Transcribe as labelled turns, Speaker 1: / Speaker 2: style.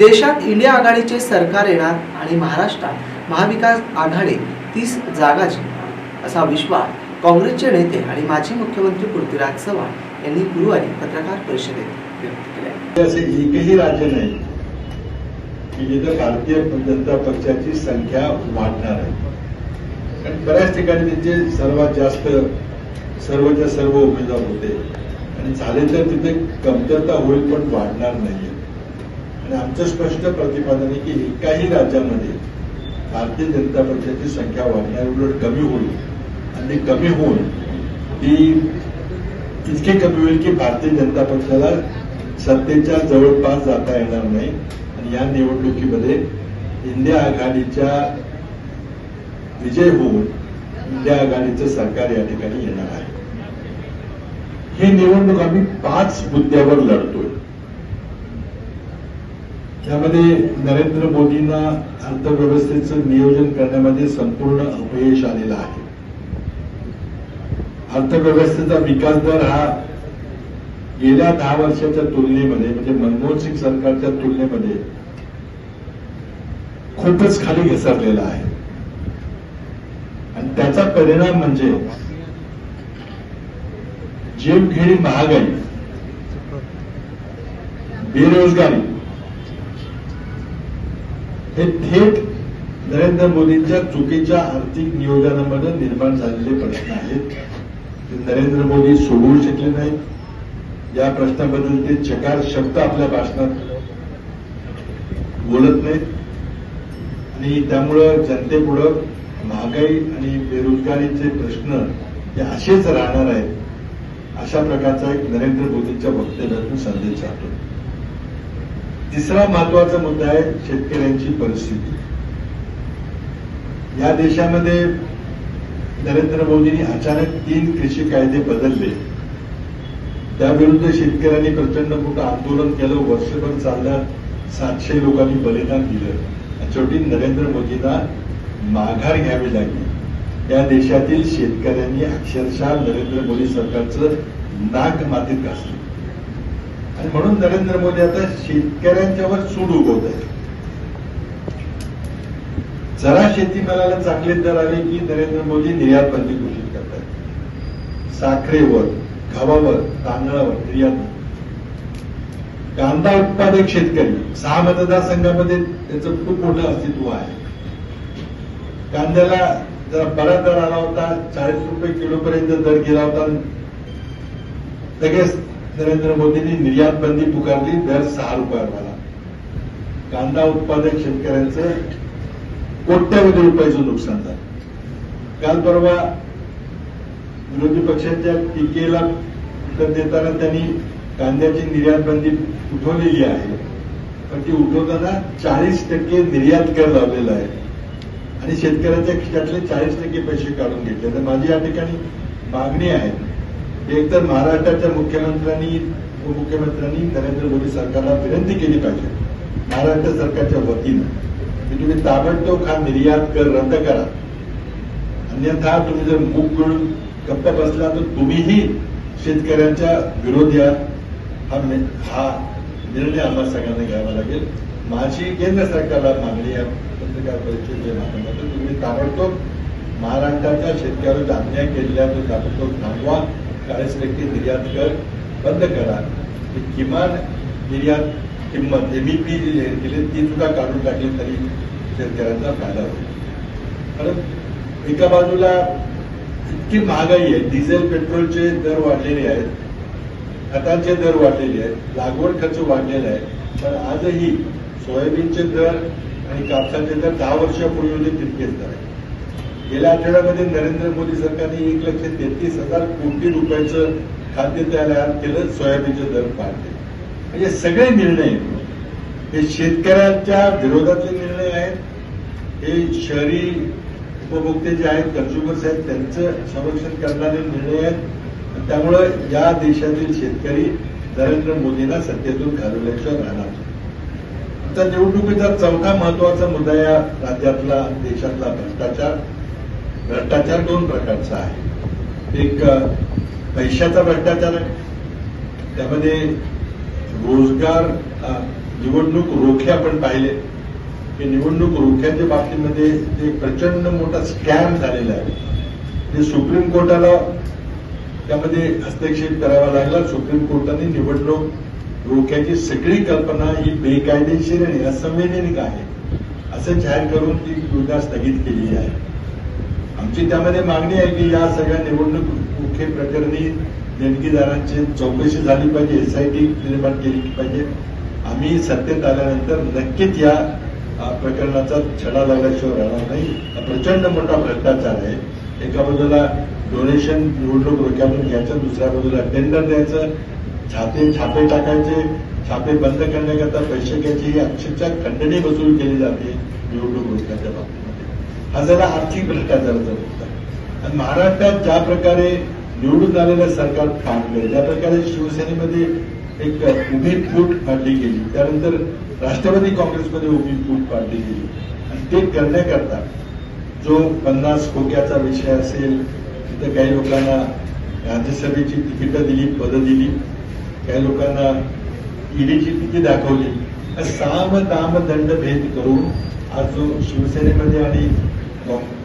Speaker 1: देशात इंडिया आघाडीचे सरकार येणार आणि महाराष्ट्रात महाविकास आघाडी तीस जागा जिंकणार असा विश्वास काँग्रेसचे नेते आणि माजी मुख्यमंत्री पृथ्वीराज चव्हाण यांनी गुरुवारी पत्रकार परिषदेत व्यक्त केले.
Speaker 2: असे एकही राज्य नाही की जिथं भारतीय जनता पक्षाची संख्या वाढणार आहे. कारण बऱ्याच ठिकाणी त्यांचे सर्वात जास्त सर्वच्या सर्व उमेदवार होते. आणि झाले तर तिथे कमतरता होईल पण वाढणार नाहीये. आणि आमचं स्पष्ट प्रतिपादन आहे की एकाही राज्यामध्ये भारतीय जनता पक्षाची संख्या वाढणार उलट कमी होईल. आणि कमी होऊन ती इतकी कमी होईल की भारतीय जनता पक्षाला सत्तेच्या जवळपास जाता येणार नाही. आणि या निवडणुकीमध्ये इंडिया आघाडीच्या विजय होऊन इंडिया आघाडीचं सरकार या ठिकाणी येणार आहे. ही निवडणूक आम्ही पाच मुद्द्यावर लढतोय. त्यामध्ये नरेंद्र मोदींना अर्थव्यवस्थेचं नियोजन करण्यामध्ये संपूर्ण अपयश आलेलं आहे. अर्थव्यवस्थेचा विकास दर हा गेल्या दहा वर्षाच्या तुलनेमध्ये म्हणजे मनमोहन सिंग सरकारच्या तुलनेमध्ये खूपच खाली घसरलेला आहे. आणि त्याचा परिणाम म्हणजे जीवघेणी महागाई बेरोजगारी हे थेट नरेंद्र मोदींच्या चुकीच्या आर्थिक नियोजनामध्ये निर्माण झालेले प्रश्न आहेत. ते नरेंद्र मोदी सोडवू शकले नाहीत. या प्रश्नाबद्दल ते चकार शब्द आपल्या भाषणात बोलत नाहीत. आणि त्यामुळं जनतेपुढं महागाई आणि बेरोजगारीचे प्रश्न हे असेच राहणार आहेत अशा प्रकारचा एक नरेंद्र मोदींच्या वक्तव्यातून संदेश जातो. तिसरा महत्त्वाचा मुद्दा आहे शेतकऱ्यांची परिस्थिती. या देशामध्ये नरेंद्र मोदींनी अचानक तीन कृषी कायदे बदलले. त्याविरुद्ध शेतकऱ्यांनी प्रचंड मोठं आंदोलन केलं वर्षभर चाललं सातशे लोकांनी बलिदान दिलं. शेवटी नरेंद्र मोदींना माघार घ्यावी लागली. या देशातील शेतकऱ्यांनी अक्षरशः नरेंद्र मोदी सरकारचं नाक मातीत घासलं. आणि म्हणून नरेंद्र मोदी आता शेतकऱ्यांच्यावर सूड उगवत आहे जरा शेतीमालाला चांगले दर आले की नरेंद्र मोदी निर्यात बंदी घोषित करतात. साखरेवर गव्हावर तांदळावर निर्यात कांदा उत्पादक शेतकरी सहा मतदारसंघामध्ये त्याचं खूप मोठं अस्तित्व आहे. कांद्याला जरा बरा दर आला होता चाळीस रुपये किलो पर्यंत दर गेला होता. लगेच नरेंद्र मोदींनी निर्यात बंदी पुकारली दर सहा रुपयाला कांदा उत्पादक शेतकऱ्यांचं कोट्यवधी रुपयाचं नुकसान झालं. काल परवा विरोधी पक्षाच्या टीकेला उत्तर देताना त्यांनी कांद्याची निर्यात बंदी उठवलेली आहे. पण ती उठवताना चाळीस टक्के निर्यात कर लावलेला आहे. आणि शेतकऱ्याच्या खिशातले चाळीस टक्के पैसे काढून घेतले. तर माझी या ठिकाणी मागणी आहे एकतर महाराष्ट्राच्या मुख्यमंत्र्यांनी उपमुख्यमंत्र्यांनी नरेंद्र मोदी सरकारला विनंती केली पाहिजे. महाराष्ट्र सरकारच्या वतीनं. की तुम्ही ताबडतोब हा निर्यात कर रद्द करा. अन्यथा तुम्ही जर मूग गिळून गप्प बसला तर तुम्हीही शेतकऱ्यांच्या विरोधी हा हा निर्णय आम्हाला सगळ्यांना घ्यावा लागेल. माझी केंद्र सरकारला मागणी आहे पत्रकार परिषदेच्या माध्यमातून तुम्ही ताबडतोब महाराष्ट्राच्या शेतकऱ्यावर अन्याय केलेल्या तो ताबडतोब थांबवा. चाळीस टक्के निर्यात कर बंद करा. किमान निर्यात किंमत एमईपी जी जाहीर केली ती सुद्धा काढून टाकली तरी शेतकऱ्यांचा फायदा होईल. कारण एका बाजूला इतकी महागाई आहे डिझेल पेट्रोलचे दर वाढलेले आहेत खतांचे दर वाढलेले आहेत लागवड खर्च वाढलेला आहे. पण आजही सोयाबीनचे दर आणि कापसाचे दर दहा वर्षापूर्वी होते तितकेच दर आहेत. गेल्या आठवड्यामध्ये नरेंद्र मोदी सरकारने एक लक्ष तेहतीस हजार कोटी रुपयाचं खाद्य तयार केलं सोयाबीनचे दर पाहते म्हणजे सगळे निर्णय हे शेतकऱ्यांच्या विरोधातले निर्णय आहेत हे शहरी उपभोक्ते जे आहेत कन्झ्युमर्स आहेत त्यांचं संरक्षण करणारे निर्णय आहेत. त्यामुळं या देशातील शेतकरी नरेंद्र मोदींना सत्तेतून घालवल्याशिवाय राहणार आता निवडणुकीचा चौथा महत्त्वाचा मुद्दा या राज्यातला देशातला भ्रष्टाचार. भ्रष्टाचार दोन प्रकारचा आहे. एक पैशाचा भ्रष्टाचार आहे. त्यामध्ये रोजगार निवडणूक रोखे आपण पाहिले. की निवडणूक रोख्याच्या बाबतीमध्ये ते प्रचंड मोठा स्कॅम झालेला आहे. ते सुप्रीम कोर्टाला त्यामध्ये हस्तक्षेप करावा लागला. सुप्रीम कोर्टाने निवडणूक रोख्याची सगळी कल्पना ही बेकायदेशीर आणि असंवैधानिक आहे. असं जाहीर करून ती योजना स्थगित केलेली आहे. आमची त्यामध्ये मागणी आहे की या सगळ्या निवडणूक मुख्य प्रकरणी देणगीदारांची चौकशी झाली पाहिजे एसआयटी निर्माण केली पाहिजे. आम्ही सत्तेत आल्यानंतर नक्कीच या प्रकरणाचा छडा लागल्याशिवाय राहणार नाही. प्रचंड मोठा भ्रष्टाचार आहे. एका बाजूला डोनेशन निवडणूक रोख्यातून घ्यायचं दुसऱ्या बाजूला टेंडर द्यायचं छापे छापे टाकायचे छापे बंद करण्याकरता पैसे घ्यायचे ही अक्षरशः खंडणी वसूल केली जाते निवडणूक रोख्याच्या बाबतीत. हा जरा आर्थिक भ्रष्टाचाराचा मुद्दा आणि महाराष्ट्रात ज्या प्रकारे निवडून आलेलं सरकार फाटलं ज्या प्रकारे शिवसेनेमध्ये एक उभी फूट पाडली गेली त्यानंतर राष्ट्रवादी काँग्रेसमध्ये उभी फूट पाडली गेली. आणि ते करण्याकरता जो पन्नास खोक्याचा विषय असेल तिथं काही लोकांना राज्यसभेची तिकीटं दिली पदं दिली काही लोकांना ईडीची तिकीट दाखवली. साम दाम दंड भेद करून आज जो शिवसेनेमध्ये आणि काँ-